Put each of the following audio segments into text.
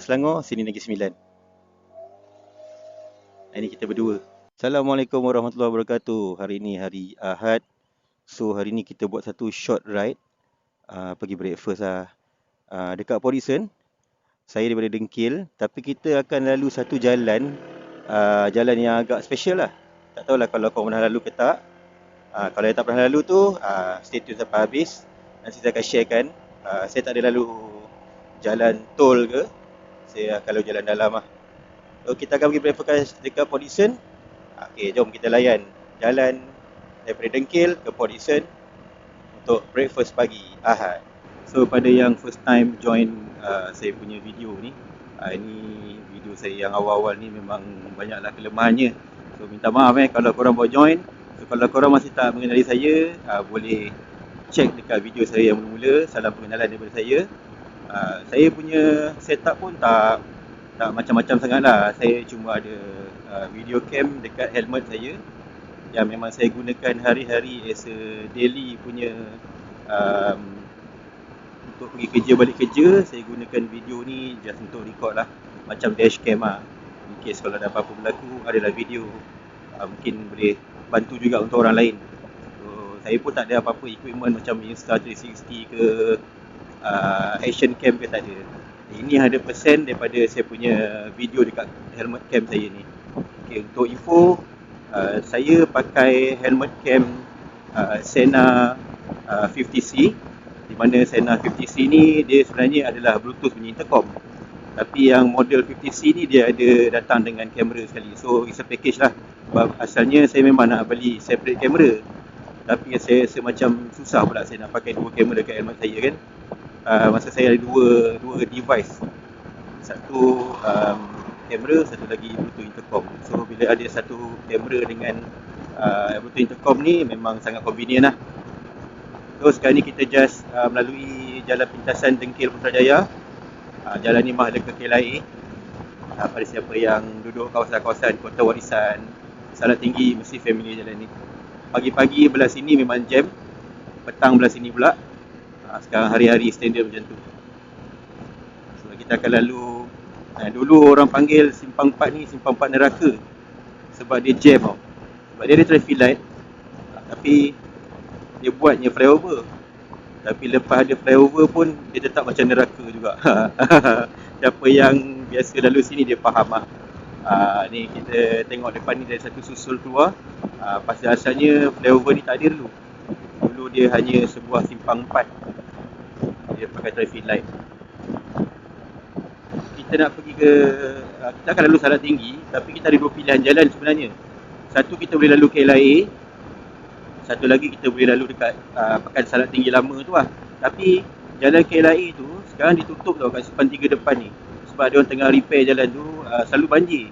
Selangor, sini Negeri Sembilan. Ini kita berdua. Assalamualaikum warahmatullahi wabarakatuh. Hari ini hari Ahad. So hari ni kita buat satu short ride. Uh, pergi breakfast lah. Uh, dekat Porison. Saya daripada Dengkil. Tapi kita akan lalu satu jalan. Uh, jalan yang agak special lah. Tak tahulah kalau kau pernah lalu ke tak. Uh, kalau yang tak pernah lalu tu, uh, stay tune sampai habis. Nanti saya akan sharekan. Uh, saya tak ada lalu jalan tol ke saya kalau jalan dalam lah. So, kita akan pergi breakfast dekat Podison. Okey, jom kita layan jalan daripada Dengkil ke Podison untuk breakfast pagi Ahad. So pada yang first time join uh, saya punya video ni, uh, ini video saya yang awal-awal ni memang banyaklah kelemahannya. So minta maaf eh kalau korang bawa join. So kalau korang masih tak mengenali saya, uh, boleh check dekat video saya yang mula-mula, salam pengenalan daripada saya. Ah, saya punya setup pun tak tak macam-macam sangat lah. Saya cuma ada uh, video cam dekat helmet saya yang memang saya gunakan hari-hari as a daily punya um, untuk pergi kerja balik kerja. Saya gunakan video ni just untuk record lah. Macam dash cam lah. In case kalau ada apa-apa berlaku adalah video. Uh, mungkin boleh bantu juga untuk orang lain. So, saya pun tak ada apa-apa equipment macam Insta360 ke uh, action cam ke tak ada. Ini 100% daripada saya punya video dekat helmet cam saya ni. Okay, untuk info, uh, saya pakai helmet cam uh, Sena uh, 50C di mana Sena 50C ni dia sebenarnya adalah Bluetooth punya intercom. Tapi yang model 50C ni dia ada datang dengan kamera sekali. So it's a package lah. Sebab asalnya saya memang nak beli separate kamera. Tapi saya rasa macam susah pula saya nak pakai dua kamera dekat helmet saya kan uh, masa saya ada dua dua device. Satu um, kamera satu lagi bluetooth intercom. So bila ada satu kamera dengan uh, bluetooth intercom ni memang sangat convenient lah. So sekarang ni kita just uh, melalui jalan pintasan Dengkil Putrajaya. Uh, jalan ni mah ada ke KLIA uh, pada siapa yang duduk kawasan-kawasan kota warisan salat tinggi mesti familiar jalan ni. Pagi-pagi belah sini memang jam petang belah sini pula ha, sekarang hari-hari standard macam tu. So, kita akan lalu ha, dulu orang panggil simpang 4 ni simpang 4 neraka. Sebab dia jam tau. Sebab dia ada traffic light. Ha, tapi dia buatnya flyover. Tapi lepas ada flyover pun dia tetap macam neraka juga. Siapa yang biasa lalu sini dia faham lah ha, ni kita tengok depan ni dari satu susul keluar. Ha, pasal asalnya flyover ni tak ada dulu. Dulu dia hanya sebuah simpang 4 dia pakai traffic light. Kita nak pergi ke ah, kita akan lalu salat tinggi tapi kita ada dua pilihan jalan sebenarnya. Satu kita boleh lalu KLIA satu lagi kita boleh lalu dekat uh, pekan salat tinggi lama tu lah. Tapi jalan KLIA tu sekarang ditutup tau kat sepan tiga depan ni. Sebab dia orang tengah repair jalan tu uh, selalu banjir.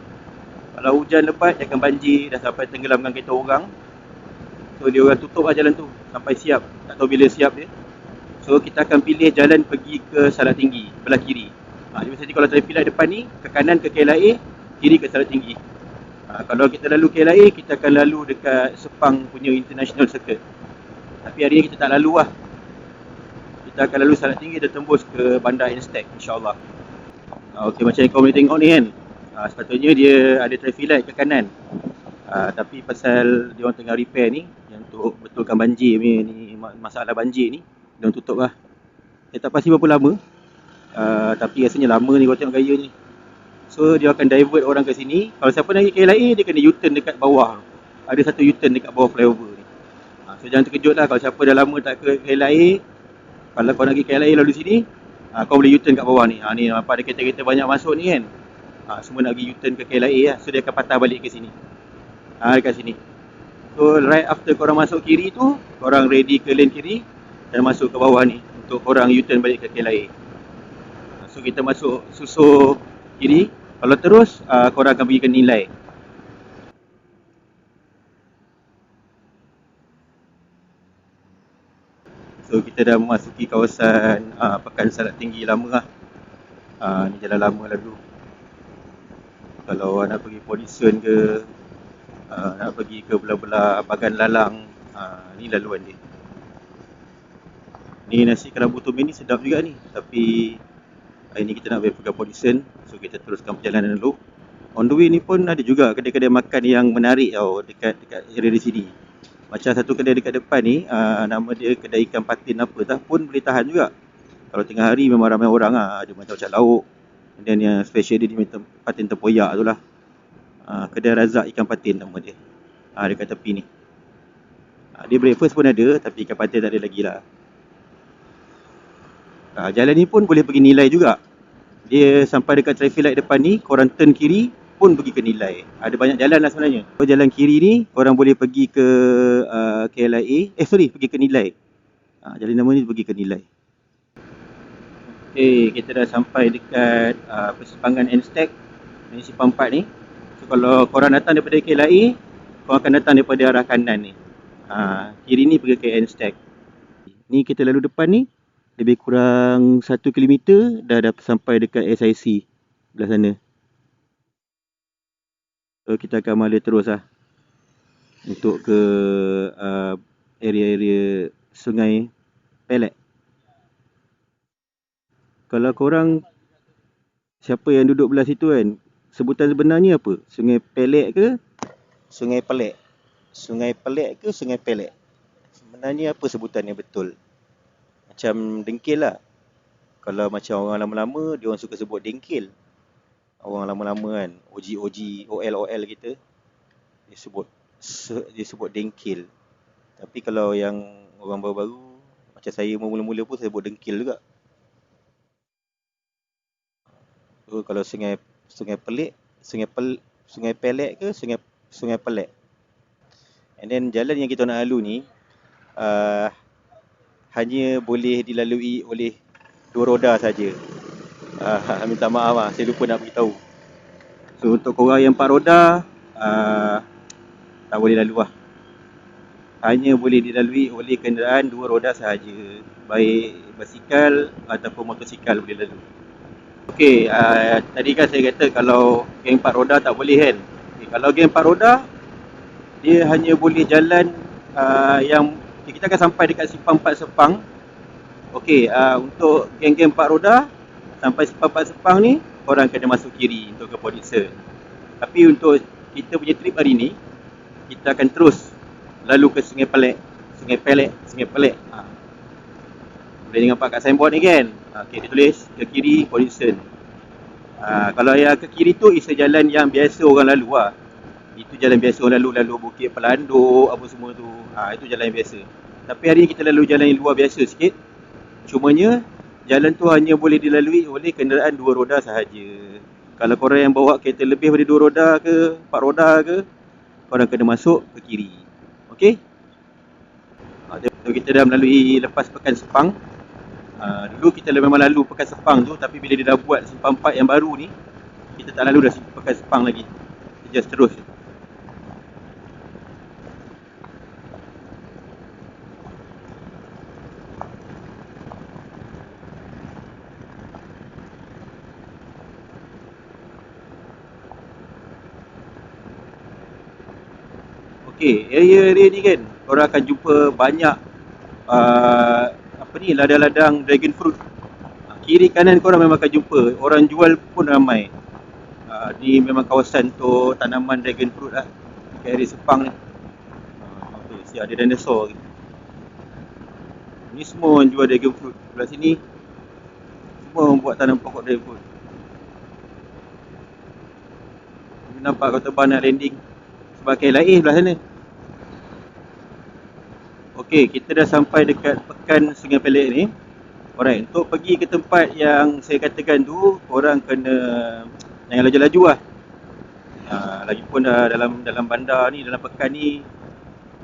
Kalau hujan lebat dia akan banjir. Dah sampai tenggelamkan kereta orang. So dia orang tutup lah jalan tu sampai siap. Tak tahu bila siap dia So kita akan pilih jalan pergi ke Salat Tinggi belah kiri. Ha, jadi misalnya kalau traffic light depan ni ke kanan ke KLIA, kiri ke Salat Tinggi. Ha, kalau kita lalu KLIA, kita akan lalu dekat Sepang punya International Circuit. Tapi hari ni kita tak lalu lah. Kita akan lalu Salat Tinggi dan tembus ke Bandar Instek insyaAllah. Ha, Okey macam yang kau boleh tengok ni kan. Ha, sepatutnya dia ada traffic light ke kanan. Ha, tapi pasal dia orang tengah repair ni, yang untuk betulkan banjir ni, masalah banjir ni, dia tutup lah. Saya tak pasti berapa lama. Uh, Tapi rasanya lama ni kalau tengok gaya ni. So dia akan divert orang ke sini. Kalau siapa pergi KLIA dia kena U-turn dekat bawah. Ada satu U-turn dekat bawah flyover ni. Uh, So jangan terkejut lah kalau siapa dah lama tak ke KLIA Kalau kau nak pergi KLIA lalu sini uh, Kau boleh U-turn kat bawah ni. Uh, Ni nampak ada kereta-kereta banyak masuk ni kan. Uh, Semua nak pergi U-turn ke KLIA lah. So dia akan patah balik ke sini. Uh, Dekat sini. So right after korang masuk kiri tu Korang ready ke lane kiri dan masuk ke bawah ni untuk orang U-turn balik ke KLIA. So kita masuk susu kiri. Kalau terus uh, korang akan ke nilai. So kita dah memasuki kawasan uh, Pekan Salat Tinggi lama lah. Uh, ni jalan lama lalu. Kalau nak pergi Polison ke, uh, nak pergi ke belah-belah Bagan Lalang, uh, ni laluan dia. Ni nasi kerabu tumis ni sedap juga ni Tapi Hari ni kita nak pergi Port Dickson. So kita teruskan perjalanan dulu. On the way ni pun ada juga kedai-kedai makan yang menarik tau dekat dekat area di sini. Macam satu kedai dekat depan ni, uh, nama dia kedai ikan patin apa tak pun boleh tahan juga. Kalau tengah hari memang ramai orang ah, ada macam-macam lauk. Dan yang special dia, dia patin tempoyak tu lah. Uh, kedai Razak ikan patin nama dia. Uh, dekat tepi ni. Uh, dia breakfast pun ada tapi ikan patin tak ada lagi lah. Ha, jalan ni pun boleh pergi nilai juga. Dia sampai dekat traffic light depan ni, korang turn kiri pun pergi ke nilai. Ada banyak jalan lah sebenarnya. So, jalan kiri ni, korang boleh pergi ke uh, KLIA. Eh sorry, pergi ke nilai. Ha, jalan nama ni pergi ke nilai. Okay, kita dah sampai dekat uh, persimpangan N-Stack. Ini simpang 4 ni. So kalau korang datang daripada KLIA, korang akan datang daripada arah kanan ni. Ha, kiri ni pergi ke N-Stack. Ni kita lalu depan ni, lebih kurang 1 km dah dah sampai dekat SIC belah sana. So kita akan mala terus lah untuk ke uh, area-area sungai Pelek. Kalau korang siapa yang duduk belah situ kan, sebutan sebenarnya apa? Sungai Pelek ke? Sungai Pelek. Sungai Pelek ke Sungai Pelek? Sebenarnya apa sebutannya betul? Macam dengkil lah. Kalau macam orang lama-lama, dia orang suka sebut dengkil. Orang lama-lama kan, OG-OG, OL-OL kita, dia sebut dia sebut dengkil. Tapi kalau yang orang baru-baru, macam saya mula-mula pun saya sebut dengkil juga. So, kalau sungai sungai pelik, sungai pel, sungai pelek ke sungai sungai pelek. And then jalan yang kita nak lalu ni, uh, hanya boleh dilalui oleh dua roda saja. Uh, minta maaf lah, saya lupa nak beritahu. So untuk korang yang empat roda, uh, tak boleh lalu lah. Hanya boleh dilalui oleh kenderaan dua roda sahaja. Baik basikal ataupun motosikal boleh lalu. Okey, uh, tadi kan saya kata kalau geng empat roda tak boleh kan. Okay, kalau geng empat roda, dia hanya boleh jalan uh, yang Okay, kita akan sampai dekat simpang empat sepang. Okey, uh, untuk geng-geng empat roda sampai simpang empat sepang ni, korang kena masuk kiri untuk ke Podixer. Tapi untuk kita punya trip hari ni, kita akan terus lalu ke Sungai Pelek. Sungai Pelek, Sungai Pelek. Ha. Boleh nampak kat signboard ni kan? Okey, dia tulis ke kiri Podixer. Ha, kalau yang ke kiri tu, isa jalan yang biasa orang lalu lah. Itu jalan biasa orang lalu, lalu Bukit Pelanduk, apa semua tu. Ha, itu jalan yang biasa. Tapi hari ni kita lalu jalan yang luar biasa sikit. Cumanya, jalan tu hanya boleh dilalui oleh kenderaan dua roda sahaja. Kalau korang yang bawa kereta lebih daripada dua roda ke, empat roda ke, korang kena masuk ke kiri. Okey? Ha, kita dah melalui lepas Pekan Sepang. Ha, dulu kita memang lalu Pekan Sepang tu, tapi bila dia dah buat simpang empat yang baru ni, kita tak lalu dah Pekan Sepang lagi. Kita just terus. Okey, area-area ni kan korang akan jumpa banyak uh, apa ni ladang-ladang dragon fruit. Uh, kiri kanan korang memang akan jumpa. Orang jual pun ramai. Uh, ni memang kawasan tu tanaman dragon fruit lah. Area Sepang ni. Uh, okay, ada dinosaur lagi. Ni semua orang jual dragon fruit. Sebelah sini semua orang buat tanam pokok dragon fruit. Nampak kau terbang nak landing sebab KLIA sebelah sana. Okey, kita dah sampai dekat pekan Sungai Pelek ni. Alright, untuk pergi ke tempat yang saya katakan tu, orang kena jangan laju-laju lah. Ha, lagipun dah dalam dalam bandar ni, dalam pekan ni,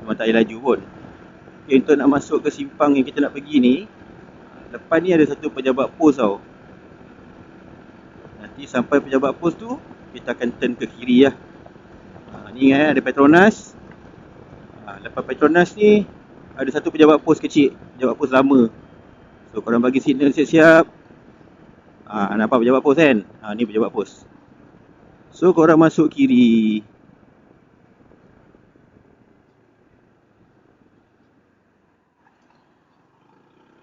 memang tak payah laju pun. Okay, untuk nak masuk ke simpang yang kita nak pergi ni, depan ni ada satu pejabat pos tau. Nanti sampai pejabat pos tu, kita akan turn ke kiri lah. Ha, ni kan ada Petronas. Ha, lepas Petronas ni, ada satu pejabat pos kecil, pejabat pos lama. So korang bagi signal siap-siap. Ah, ha, nampak pejabat pos kan? Ha, ni pejabat pos. So korang masuk kiri.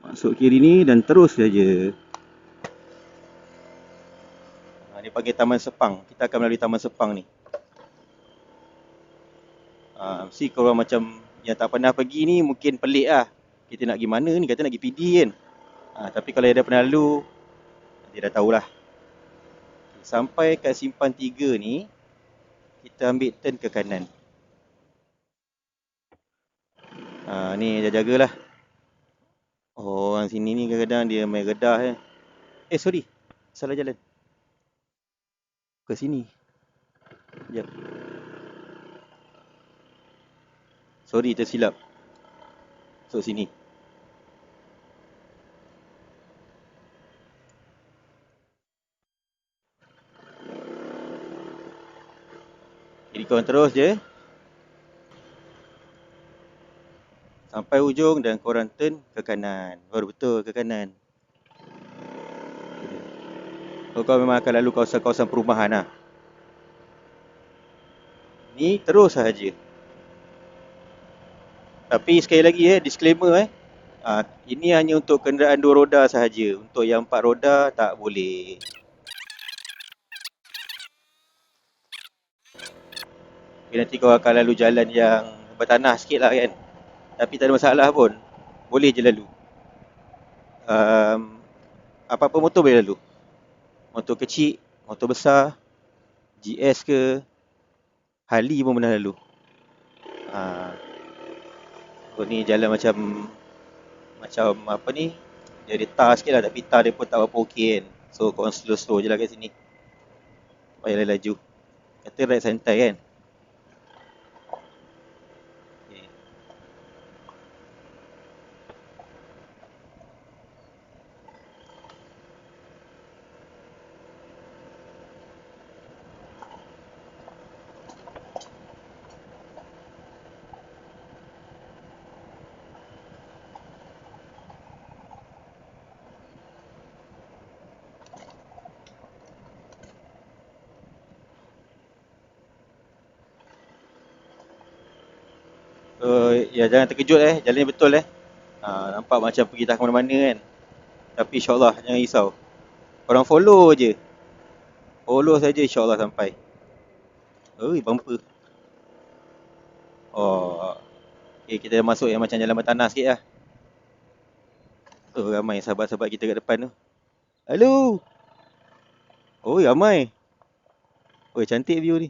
Masuk kiri ni dan terus saja. dia panggil Taman Sepang. Kita akan melalui Taman Sepang ni. Ha, mesti korang macam yang tak pernah pergi ni mungkin pelik lah. Kita nak pergi mana ni? Kata nak pergi PD kan? Ha, tapi kalau yang dah pernah lalu, dia dah tahulah. Sampai kat simpan tiga ni, kita ambil turn ke kanan. Ha, ni jaga-jagalah. Oh, orang sini ni kadang-kadang dia main redah eh. Eh, sorry. Salah jalan. Ke sini. Sekejap. Sorry, tersilap. So, sini. Jadi korang terus je. Sampai ujung dan korang turn ke kanan. Baru betul ke kanan. So, kau memang akan lalu kawasan-kawasan perumahan lah. Ni terus sahaja. Tapi sekali lagi eh, disclaimer eh. Ha, ini hanya untuk kenderaan dua roda sahaja. Untuk yang empat roda tak boleh. Okay, nanti kau akan lalu jalan yang bertanah sikit lah kan. Tapi tak ada masalah pun. Boleh je lalu. Um, apa-apa motor boleh lalu. Motor kecil, motor besar, GS ke, Harley pun pernah lalu. Ha. So ni jalan macam macam apa ni? Ada tar sikit lah tapi tar dia pun tak apa okey kan. So korang slow-slow je lah kat sini. Payah laju. Kata ride santai kan. So, ya jangan terkejut eh, jalan ni betul eh. Ha, nampak macam pergi tak ke mana-mana kan. Tapi insyaAllah jangan risau. Korang follow je. Follow saja insyaAllah sampai. Oi, bumper. Oh. Okay, kita masuk yang macam jalan bertanah sikit lah. Oh, ramai sahabat-sahabat kita kat depan tu. Hello. Oh, ramai. Oh, cantik view ni.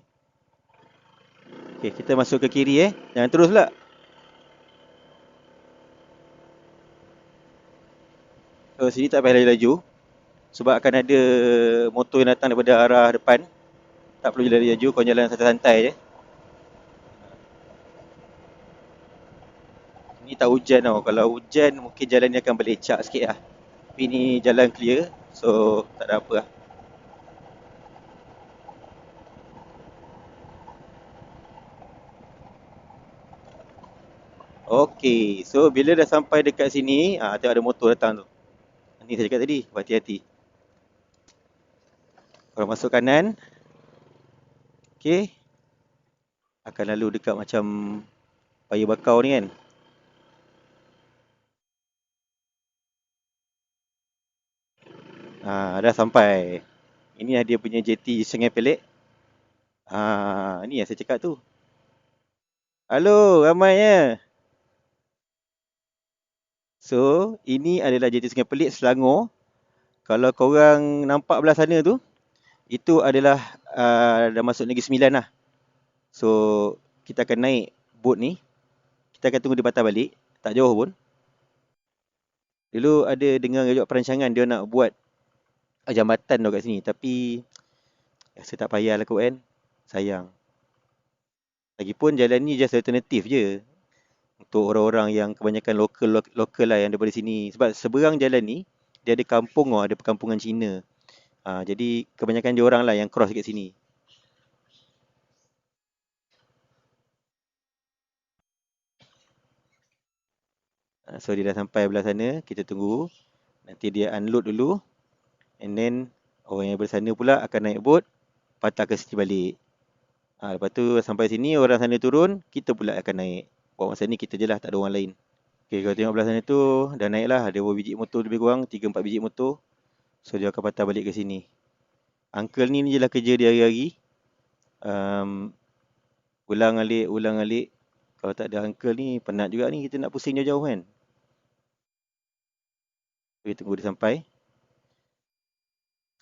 Okay, kita masuk ke kiri eh. Jangan terus pula. So, sini tak payah laju-laju. Sebab akan ada motor yang datang daripada arah depan. Tak perlu laju-laju, kau jalan santai-santai je. Ni tak hujan tau. Kalau hujan, mungkin jalan ni akan berlecak sikit lah. Tapi ni jalan clear. So, tak ada apa lah. Okey, so bila dah sampai dekat sini, ah tengok ada motor datang tu. Ni saya cakap tadi, hati-hati. Kalau masuk kanan. Okey. Akan lalu dekat macam paya bakau ni kan. Ah, dah sampai. Ini dia punya JT Sungai Pelik. Ah, ni yang saya cakap tu. Halo, ramai ya. So, ini adalah JT Sungai Pelik Selangor. Kalau korang nampak belah sana tu, itu adalah uh, dah masuk Negeri Sembilan lah. So, kita akan naik boat ni. Kita akan tunggu dia patah balik. Tak jauh pun. Dulu ada dengar juga perancangan dia nak buat jambatan tu kat sini. Tapi, rasa tak payah lah kot kan. Sayang. Lagipun jalan ni just alternatif je untuk orang-orang yang kebanyakan lokal lokal lah yang daripada sini sebab seberang jalan ni dia ada kampung oh, ada perkampungan Cina. Ha, jadi kebanyakan dia orang lah yang cross kat sini. Ha, so dia dah sampai belah sana, kita tunggu. Nanti dia unload dulu. And then orang yang bersana pula akan naik boat patah ke sini balik. Ha, lepas tu sampai sini orang sana turun, kita pula akan naik. Buat masa ni kita je lah, tak ada orang lain. Okay, kalau tengok belah sana tu, dah naik lah. Ada beberapa biji motor lebih kurang, 3-4 biji motor. So, dia akan patah balik ke sini. Uncle ni je lah kerja dia hari-hari. Um, ulang alik, ulang alik. Kalau tak ada uncle ni, penat juga ni kita nak pusing jauh-jauh kan. Kita tunggu dia sampai.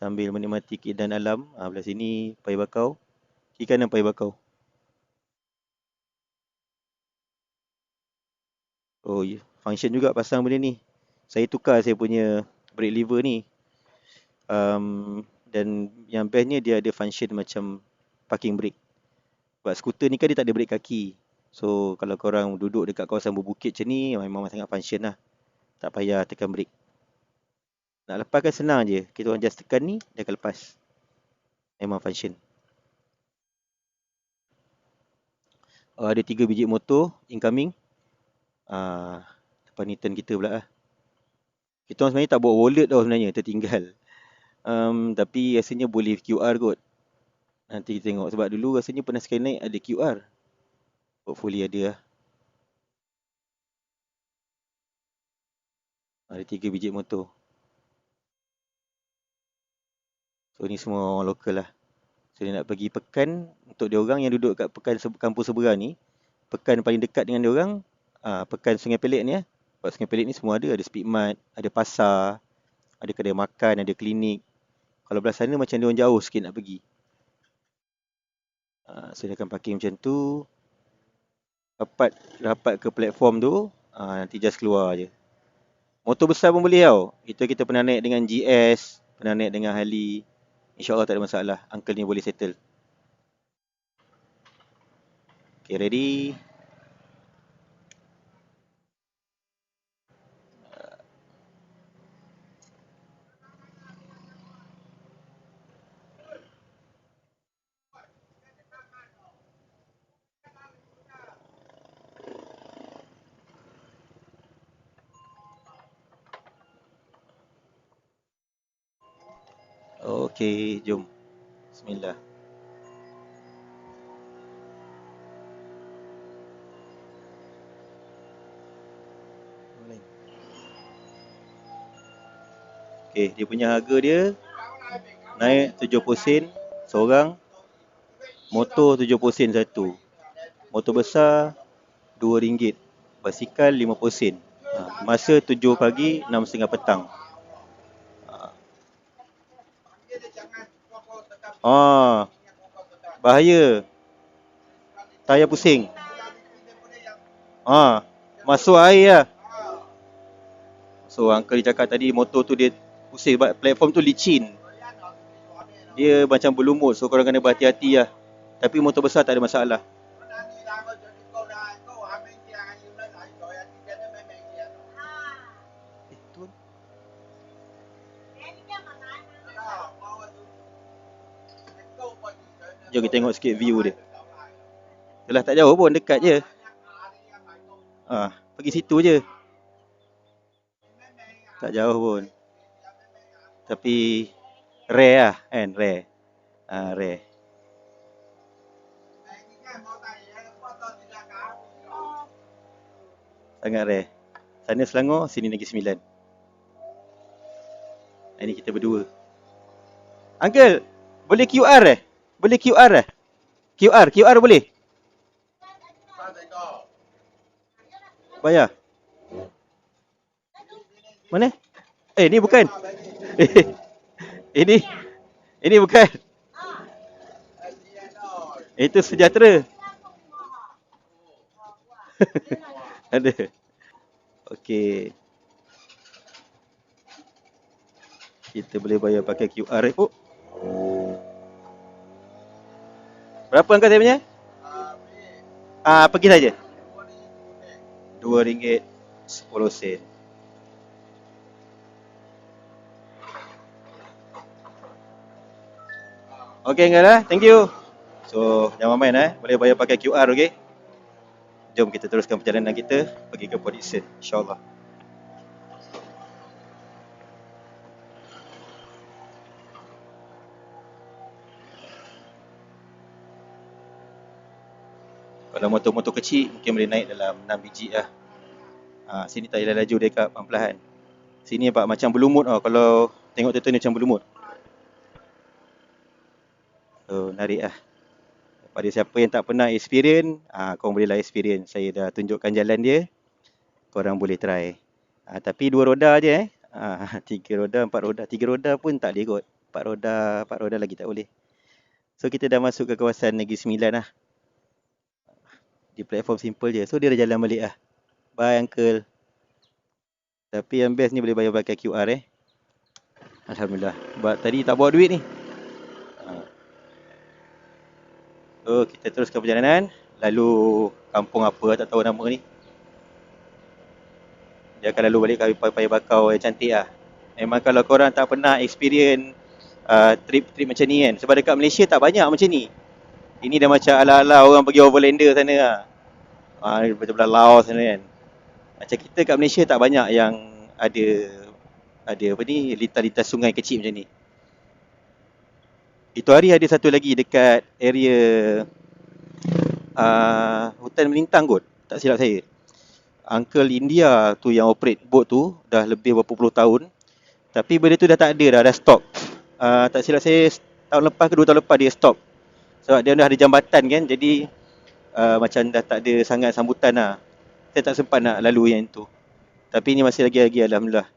Sambil menikmati keindahan alam. Ha, belah sini, pai bakau. Kiri kanan pai bakau. Oh, ya. function juga pasang benda ni. Saya tukar saya punya brake lever ni. Um, dan yang bestnya dia ada function macam parking brake. Sebab skuter ni kan dia tak ada brake kaki. So kalau korang duduk dekat kawasan berbukit macam ni memang sangat function lah. Tak payah tekan brake. Nak lepas kan senang je. Kita orang just tekan ni dia akan lepas. Memang function. Uh, ada tiga biji motor incoming. Uh, depan ni turn kita pula lah. Kita sebenarnya tak bawa wallet tau sebenarnya. Tertinggal. Um, tapi rasanya boleh QR kot. Nanti kita tengok. Sebab dulu rasanya pernah sekali naik ada QR. Hopefully ada lah. Ada tiga biji motor. So ni semua orang lokal lah. So dia nak pergi pekan untuk dia orang yang duduk kat pekan kampus seberang ni. Pekan paling dekat dengan dia orang. Uh, pekan Sungai Pelik ni lah. Sebab Sungai Pelik ni semua ada. Ada speedmart, ada pasar, ada kedai makan, ada klinik. Kalau belah sana macam dia orang jauh sikit nak pergi. Uh, so dia akan parking macam tu. Rapat, rapat ke platform tu. Uh, nanti just keluar je. Motor besar pun boleh tau. Itu kita pernah naik dengan GS. Pernah naik dengan Harley. InsyaAllah tak ada masalah. Uncle ni boleh settle. Okay, ready? Okey, jom. Bismillah. Okey, dia punya harga dia naik 70 sen seorang. Motor 70 sen satu. Motor besar 2 ringgit. Basikal 50 sen. Ha, masa 7 pagi, 6.30 petang. Ah. Bahaya. Tayar pusing. Ah. Masuk air lah. So uncle dia cakap tadi motor tu dia pusing platform tu licin. Dia macam berlumut so korang kena berhati-hati lah. Tapi motor besar tak ada masalah. Jom kita tengok sikit view dia. Itulah tak jauh pun, dekat je. Ha, pergi situ je. Tak jauh pun. Tapi rare lah kan, rare. Ha, rare. Sangat rare. Sana Selangor, sini Negeri Sembilan. Ini kita berdua. Uncle, boleh QR eh? Boleh QR eh? QR, QR boleh? Bayar. Mana? Eh, ni bukan. ini ini bukan. Itu sejahtera. Ada. Okey. Kita boleh bayar pakai QR. Eh? Oh. Berapa angka saya punya? Ah, uh, pergi saja. Dua ringgit sepuluh sen. Okay, enggak lah. Thank you. So, jangan main eh. Boleh bayar pakai QR, okay? Jom kita teruskan perjalanan kita pergi ke Port Dickson. InsyaAllah. Kalau motor-motor kecil mungkin boleh naik dalam 6 biji lah. Ha, sini tak payah laju dekat pelan-pelan. Sini nampak macam berlumut tau. Kalau tengok tu ni macam berlumut. So narik lah. Pada siapa yang tak pernah experience, ah, korang bolehlah experience. Saya dah tunjukkan jalan dia. Korang boleh try. Ah, tapi dua roda je eh. Ah, tiga roda, empat roda. Tiga roda pun tak boleh kot. Empat roda, empat roda lagi tak boleh. So kita dah masuk ke kawasan Negeri Sembilan lah. Di platform simple je. So dia dah jalan balik lah. Bye uncle. Tapi yang best ni boleh bayar pakai QR eh. Alhamdulillah. Sebab tadi tak bawa duit ni. Ah. So kita teruskan perjalanan. Lalu kampung apa tak tahu nama ni. Dia akan lalu balik ke paya bakau yang cantik lah. Memang kalau korang tak pernah experience uh, trip-trip macam ni kan. Sebab dekat Malaysia tak banyak macam ni. Ini dah macam ala-ala orang pergi overlander sana lah. Uh, betul-betul Laos sana kan. Macam kita kat Malaysia tak banyak yang ada ada apa ni lintas-lintas sungai kecil macam ni. Itu hari ada satu lagi dekat area uh, hutan melintang kot. Tak silap saya. Uncle India tu yang operate boat tu dah lebih berapa puluh tahun. Tapi benda tu dah tak ada dah, dah stop. Uh, tak silap saya tahun lepas ke dua tahun lepas dia stop. Sebab dia dah ada jambatan kan jadi uh, macam dah tak ada sangat sambutan lah. Saya tak sempat nak lalu yang tu. Tapi ni masih lagi-lagi Alhamdulillah.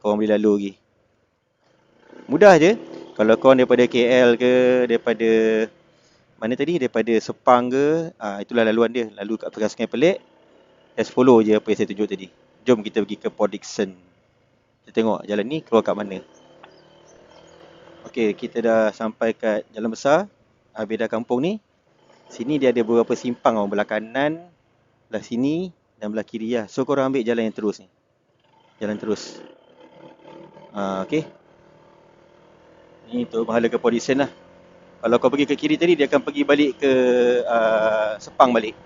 Korang boleh lalu lagi. Mudah je. Kalau korang daripada KL ke, daripada mana tadi? Daripada Sepang ke, uh, itulah laluan dia. Lalu kat Pekan Sungai Pelik, Just follow je apa yang saya tunjuk tadi. Jom kita pergi ke Port Dickson. Kita tengok jalan ni keluar kat mana. Okey, kita dah sampai kat jalan besar. Abeda kampung ni. Sini dia ada beberapa simpang orang belah kanan, belah sini dan belah kiri lah. So korang ambil jalan yang terus ni. Jalan terus. Uh, Okey. Ni tu ke Dickson lah. Kalau kau pergi ke kiri tadi, dia akan pergi balik ke uh, Sepang balik.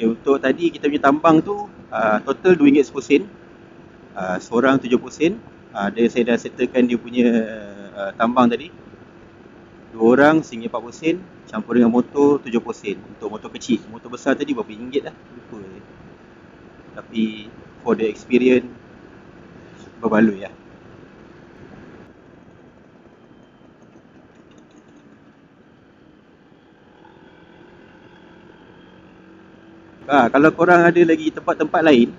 Okay, untuk tadi kita punya tambang tu uh, total RM2.10 sen. Uh, seorang RM70 sen. Uh, dia, saya dah settlekan dia punya uh, tambang tadi. Dua orang RM1.40 sen. Campur dengan motor RM70 sen. Untuk motor kecil. Motor besar tadi berapa ringgit lah. Lupa. Tapi for the experience berbaloi lah. Ha, kalau korang ada lagi tempat-tempat lain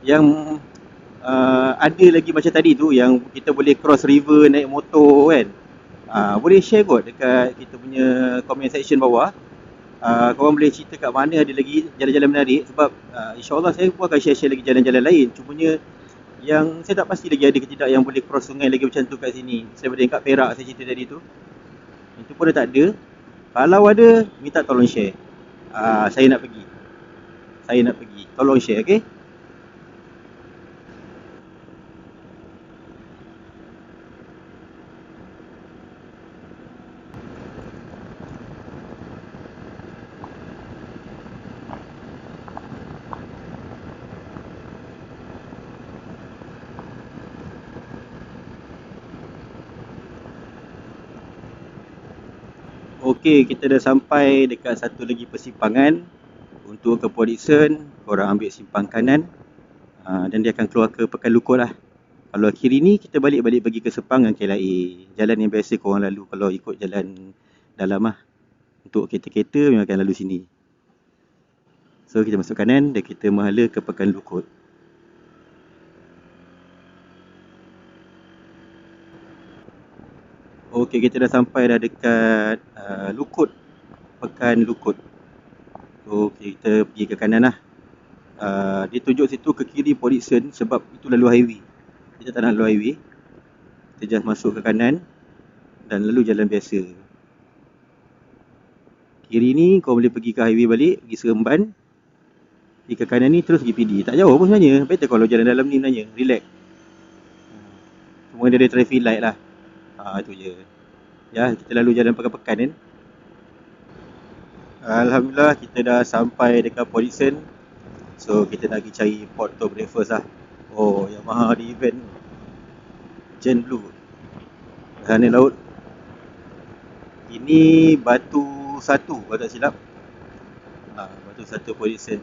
yang uh, ada lagi macam tadi tu yang kita boleh cross river naik motor kan. Ha, boleh share kot dekat kita punya comment section bawah. Uh, korang boleh cerita kat mana ada lagi jalan-jalan menarik sebab uh, insyaAllah saya pun akan share-share lagi jalan-jalan lain. Cumanya yang saya tak pasti lagi ada ke tidak yang boleh cross sungai lagi macam tu kat sini. Saya berada kat Perak saya cerita tadi tu. Itu pun dah tak ada. Kalau ada, minta tolong share. Uh, saya nak pergi saya nak pergi. Tolong share, okey? Okey, kita dah sampai dekat satu lagi persimpangan untuk ke Port Dickson, korang ambil simpang kanan uh, dan dia akan keluar ke Pekan Lukut lah. Kalau kiri ni kita balik-balik pergi ke Sepang dengan KLIA. Jalan yang biasa korang lalu kalau ikut jalan dalam lah. Untuk kereta-kereta memang akan lalu sini. So kita masuk kanan dan kita menghala ke Pekan Lukut. Okey kita dah sampai dah dekat uh, Lukut. Pekan Lukut. So kita pergi ke kanan lah. Uh, Dia tunjuk situ ke kiri Polisen sebab itu lalu highway. Kita tak nak lalu highway. Kita just masuk ke kanan Dan lalu jalan biasa. Kiri ni kau boleh pergi ke highway balik Pergi Seremban. Pergi ke kanan ni terus pergi PD Tak jauh pun sebenarnya. Better kalau jalan dalam ni sebenarnya. Relax. Semua dia ada traffic light lah. Ah Itu je. Ya kita lalu jalan pekan-pekan kan Alhamdulillah kita dah sampai dekat Dickson So kita nak pergi cari port untuk breakfast lah. Oh Yamaha di event. Gen Blue. Sana laut. Ini batu satu kalau tak silap. Ha, tu satu position.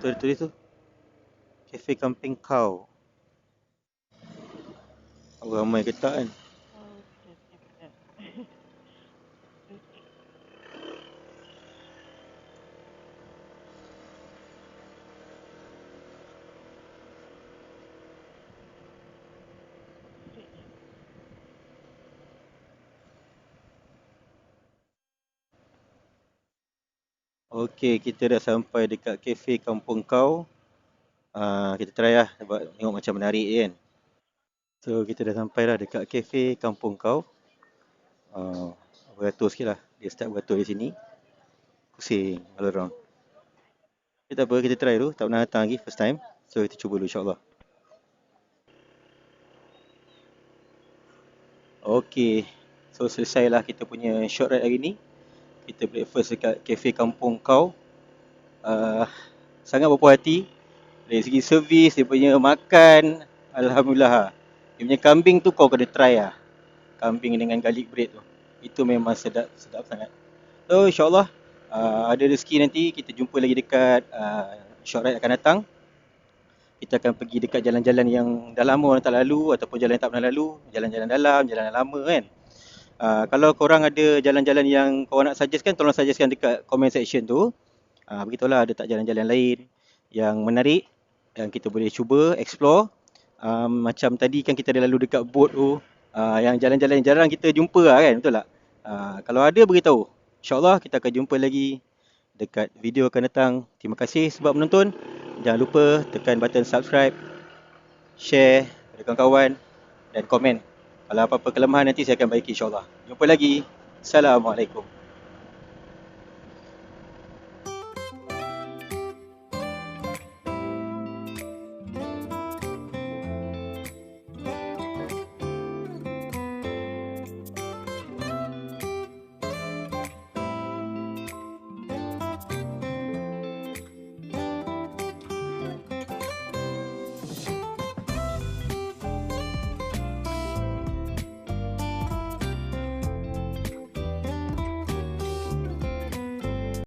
Tu ada tulis tu. Cafe Camping Cow. Orang ramai ke tak kan? Okey, kita dah sampai dekat kafe Kampung Kau. Uh, kita try lah sebab tengok macam menarik kan. So kita dah sampai lah dekat kafe Kampung Kau. Uh, beratur sikit lah. Dia start beratur di sini. Pusing all around. Okay, tak apa, kita try dulu. Tak pernah datang lagi, first time. So kita cuba dulu insyaAllah. Okey, so selesai lah kita punya short ride hari ni. Kita breakfast dekat kafe Kampung Kau. Uh, sangat berpuas hati. Dari segi servis, dia punya makan, Alhamdulillah lah. Dia punya kambing tu kau kena try lah. Kambing dengan garlic bread tu. Itu memang sedap, sedap sangat. So insyaAllah, uh, ada rezeki nanti kita jumpa lagi dekat uh, short ride akan datang. Kita akan pergi dekat jalan-jalan yang dah lama orang tak lalu ataupun jalan yang tak pernah lalu. Jalan-jalan dalam, jalan yang lama kan. Uh, kalau korang ada jalan-jalan yang korang nak suggestkan, tolong suggestkan dekat comment section tu. Uh, begitulah ada tak jalan-jalan lain yang menarik yang kita boleh cuba explore. Um, macam tadi kan kita ada lalu dekat boat tu. Uh, yang jalan-jalan yang jarang kita jumpa lah kan, betul tak? Uh, kalau ada beritahu. InsyaAllah kita akan jumpa lagi dekat video akan datang. Terima kasih sebab menonton. Jangan lupa tekan button subscribe, share kepada kawan-kawan dan komen. Kalau apa-apa kelemahan nanti saya akan baiki insyaAllah. Jumpa lagi. Assalamualaikum.